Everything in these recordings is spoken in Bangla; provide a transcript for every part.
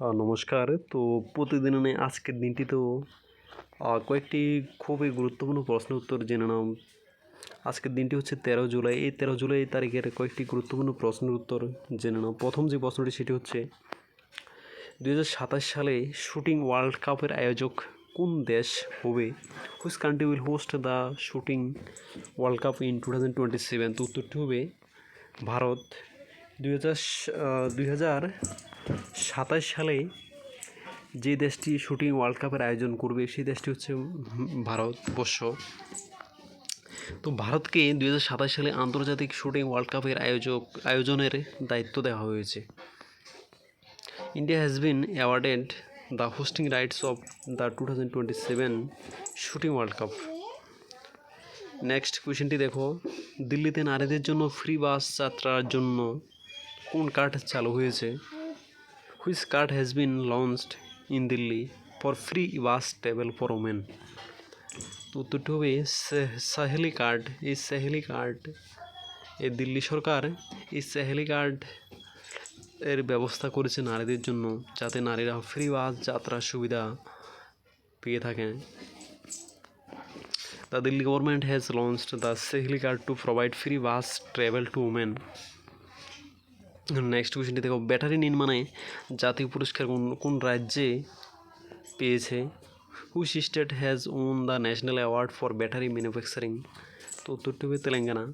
নমস্কার। তো প্রতিদিনে আজকের দিনটিতেও আহ, কয়েকটি খুবই গুরুত্বপূর্ণ প্রশ্ন উত্তর জেনে নাও। আজকের দিনটি হচ্ছে তেরো জুলাই। এই তেরো জুলাই তারিখের কয়েকটি গুরুত্বপূর্ণ প্রশ্নের উত্তর জেনে নাও। প্রথম যে প্রশ্নটি সেটি হচ্ছে দু হাজার সাতাশ সালে শুটিং ওয়ার্ল্ড কাপের আয়োজক কোন দেশ হবে? Which country will host the shooting world cup in two thousand twenty seven তো উত্তরটি হবে ভারত। দুই হাজার দুই হাজার সাতাশ সালে যে দেশটি শুটিং ওয়ার্ল্ড কাপের আয়োজন করবে, সেই দেশটি হচ্ছে ভারতবর্ষ। তো ভারতকে দুই হাজার সালে আন্তর্জাতিক শুটিং ওয়ার্ল্ড কাপের আয়োজক, আয়োজনের দায়িত্ব দেওয়া হয়েছে। India has been awarded the hosting rights of the two thousand twenty seven shooting world cup next কোয়েশ্চেনটি দেখো, দিল্লিতে নারীদের জন্য ফ্রি বাস যাত্রার জন্য কোন কার্ড চালু হয়েছে? Which card has been launched in Delhi for free bus travel for women তো উত্তরটি হবে সাহেলি কার্ড এই সাহেলি কার্ড এই দিল্লি সরকার এই সাহেলি কার্ড এর ব্যবস্থা করেছে নারীদের জন্য যাতে নারীরা ফ্রি বাস যাত্রার সুবিধা পেয়ে থাকেন The Delhi government has launched the Sehli card to provide free bus travel to women. Next কোয়েশ্চেনটি দেখো, ব্যাটারি নির্মাণে জাতীয় পুরস্কার কোন কোন রাজ্যে পেয়েছে? Which state has won the national award for battery manufacturing তো উত্তরটি হবে তেলেঙ্গানা।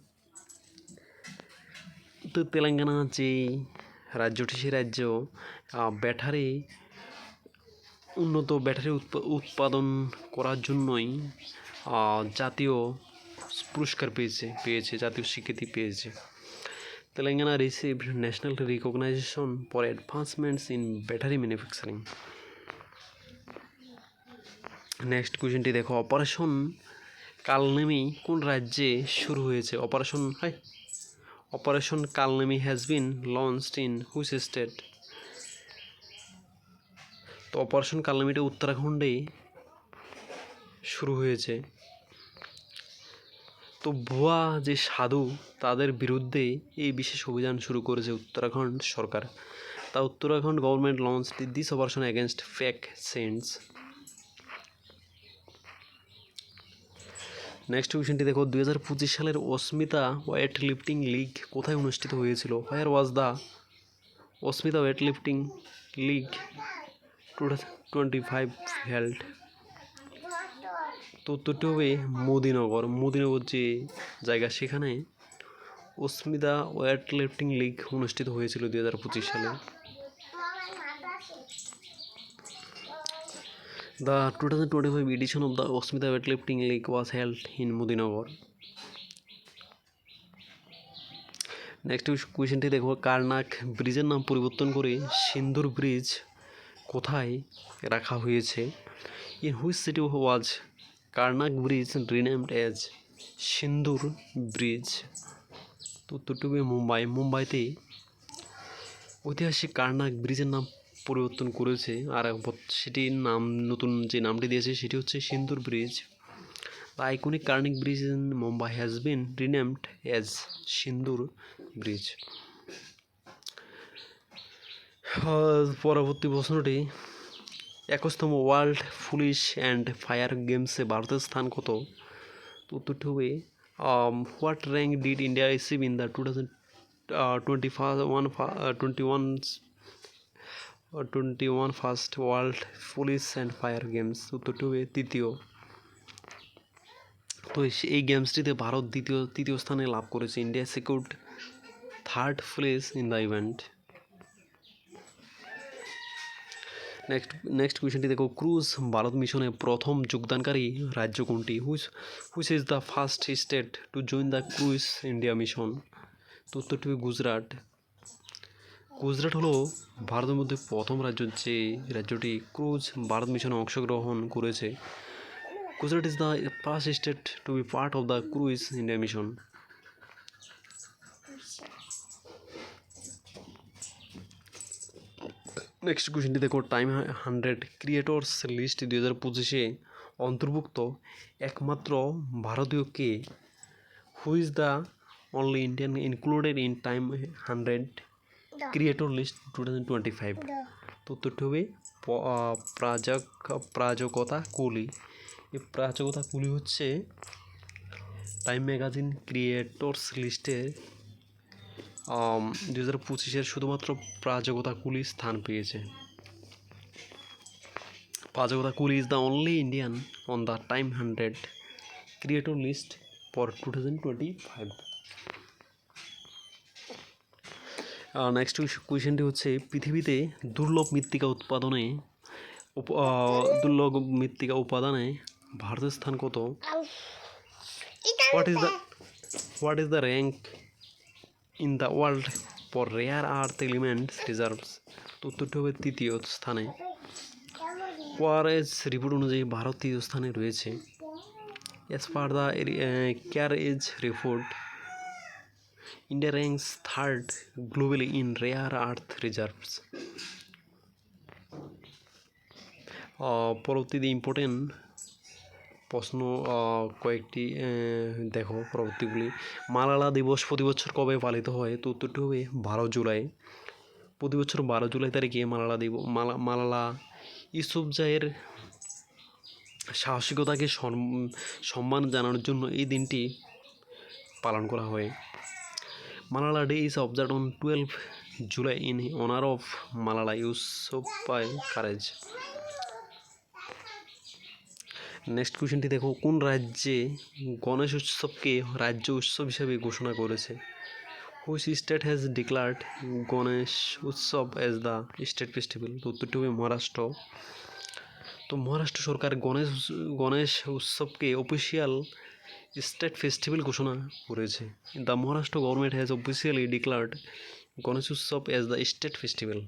তো তেলেঙ্গানা যে রাজ্যটি সেই রাজ্য ব্যাটারি, উন্নত ব্যাটারি উৎপা- উৎপাদন করার জন্যই জাতীয় পুরস্কার পেয়েছে পেয়েছে, জাতীয় স্বীকৃতি পেয়েছে। Telangana received national recognition for advancements in battery manufacturing next কোয়েশ্চেনটি দেখো অপারেশন কালনেমি কোন রাজ্যে শুরু হয়েছে? Operation high operation Kalanemi has been launched in which state তো অপারেশন কালনেমিটা উত্তরাখণ্ডে শুরু হয়েছে। তো ভুয়া যে সাধু, তাদের বিরুদ্ধে এই বিশেষ অভিযান শুরু করেছে উত্তরাখণ্ড সরকার। তা Uttarakhand government launch this operation against fake saints next কোয়েশনটি দেখো, দুই হাজার পঁচিশ সালের অস্মিতা ওয়েট লিফটিং লিগ কোথায় অনুষ্ঠিত হয়েছিল? Where was the Asmita weight lifting league two twenty five held তো উত্তরটি হবে মোদিনগর। মোদিনগর যে জায়গা, সেখানে অস্মিতা ওয়েট লিফটিং লিগ অনুষ্ঠিত হয়েছিল দুই হাজার পঁচিশ সালে। The two thousand twenty five edition of the Asmita weight lifting league was held in Modinagar next কোয়েশ্চেনটি দেখো কার্নাক ব্রিজের নাম পরিবর্তন করে সিন্দুর ব্রিজ কোথায় রাখা হয়েছে? In which city was Carnac bridge, renamed as, Sindoor bridge. তো উত্তরটি মুম্বাই। মুম্বাইতে ঐতিহাসিক কার্নাক ব্রিজের নাম পরিবর্তন করেছে। আর সেটির নাম, নতুন যে নামটি দিয়েছে, সেটি হচ্ছে Sindoor bridge. The iconic Carnac bridge in Mumbai has been renamed as Sindoor bridge. পরবর্তী প্রশ্নটি একুশতম ওয়ার্ল্ড পুলিশ অ্যান্ড ফায়ার গেমসে ভারতের স্থান কত? উত্তরটি হবে what rank did India receive in the two thousand twenty first one twenty one twenty one first world police and fire games উত্তরটি হবে তৃতীয়। তো এই গেমসটিতে ভারত দ্বিতীয়, তৃতীয় স্থানে লাভ করেছে, India secured third place in the event next next কোয়েশ্চেনটি দেখো, ক্রুজ ভারত মিশনে প্রথম যোগদানকারী রাজ্য কোনটি? Which which is the first state to join the cruise India mission তো উত্তরটি গুজরাট। গুজরাট হলো ভারতের মধ্যে প্রথম রাজ্য যে রাজ্যটি ক্রুজ ভারত মিশনে অংশগ্রহণ করেছে। Gujarat is the first state to be part of the cruise India mission next কোয়েশ্চেনটি দেখো টাইম হান্ড্রেড ক্রিয়েটর্স লিস্ট দুই হাজার পঁচিশে অন্তর্ভুক্ত একমাত্র ভারতীয় কে? Who is the only Indian included in Time hundred creator list two thousand twenty five তো উত্তরটি হবে প্রাজক প্রাজকতা কুলি। এই প্রাজকতা কুলি হচ্ছে টাইম ম্যাগাজিন ক্রিয়েটর্স লিস্টে দু হাজার পঁচিশের শুধুমাত্র প্রাজকতা কুলি স্থান পেয়েছে। Prajakta Koli is the only Indian on the Time hundred creator list for two thousand twenty five next কোয়েশ্চেনটি হচ্ছে পৃথিবীতে দুর্লভ মৃত্তিকা উৎপাদনে দুর্লভ মৃত্তিকা উপাদানে ভারতের স্থান কত? What is the what is the rank in the world for rare earth elements reserves উত্তরটি হবে তৃতীয় স্থানে। কোয়ারেজ রিপোর্ট অনুযায়ী ভারত তৃতীয় স্থানে রয়েছে। As per the CareEdge report India ranks third globally in rare earth reserves পরবর্তীতে ইম্পর্টেন্ট প্রশ্ন কয়েকটি দেখো পরবর্তীগুলি। মালালা দিবস প্রতি বছর কবে পালিত হয়? তো উত্তরটি হবে বারো জুলাই। প্রতি বছর বারো জুলাই তারিখে মালালা দিব, মালা, মালালা ইউসুফজাইয়ের সাহসিকতাকে সম্মান জানানোর জন্য এই দিনটি পালন করা হয়। Malala day is observe on twelve July in honour of Malala Yousafzai courage next কোয়েশ্চেনটি দেখো, কোন রাজ্যে গণেশ উৎসবকে রাজ্য উৎসব হিসেবে ঘোষণা করেছে? Which state has declared Ganesh Utsav as the state festival তো উত্তরটি হবে মহারাষ্ট্র। তো মহারাষ্ট্র সরকার গণেশ গণেশ উৎসবকে অফিসিয়াল স্টেট ফেস্টিভ্যাল ঘোষণা করেছে। The Maharashtra government has officially declared Ganesh Utsav as the state festival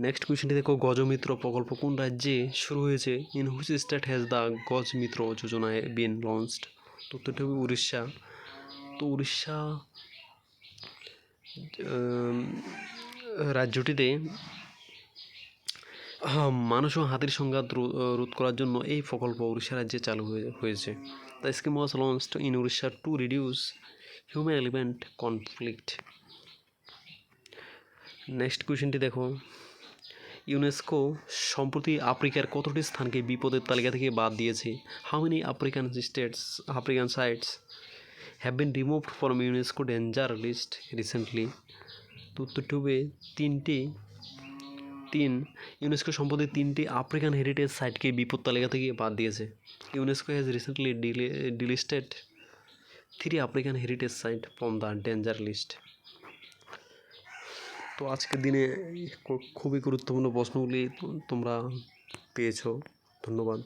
next কোয়েশ্চেনটি দেখো, গজমিত্র প্রকল্প কোন রাজ্যে শুরু হয়েছে? In which state has the Gajamitra Yojana been launched তো উত্তরটি হবে উড়িষ্যা। তো উড়িষ্যা রাজ্যটিতে মানুষ ও হাতির সংঘাত রোধ করার জন্য এই প্রকল্প উড়িষ্যা রাজ্যে চালু হয়ে, হয়েছে। The scheme was launched in Orissa to reduce human element conflict next কোয়েশ্চেনটি দেখো ইউনেস্কো সম্প্রতি আফ্রিকার কতটি স্থানকে বিপদের তালিকা থেকে বাদ দিয়েছে? How many African states African sites have been removed from UNESCO danger list recently তো উত্তরটি হবে তিনটি, তিন ইউনেস্কো সম্প্রতি তিনটি আফ্রিকান হেরিটেজ সাইটকে বিপদ তালিকা থেকে বাদ দিয়েছে। UNESCO has recently delisted three African heritage site from the danger list তো আজকের দিনে খুবই গুরুত্বপূর্ণ প্রশ্নগুলি তোমরা পেয়েছ। ধন্যবাদ।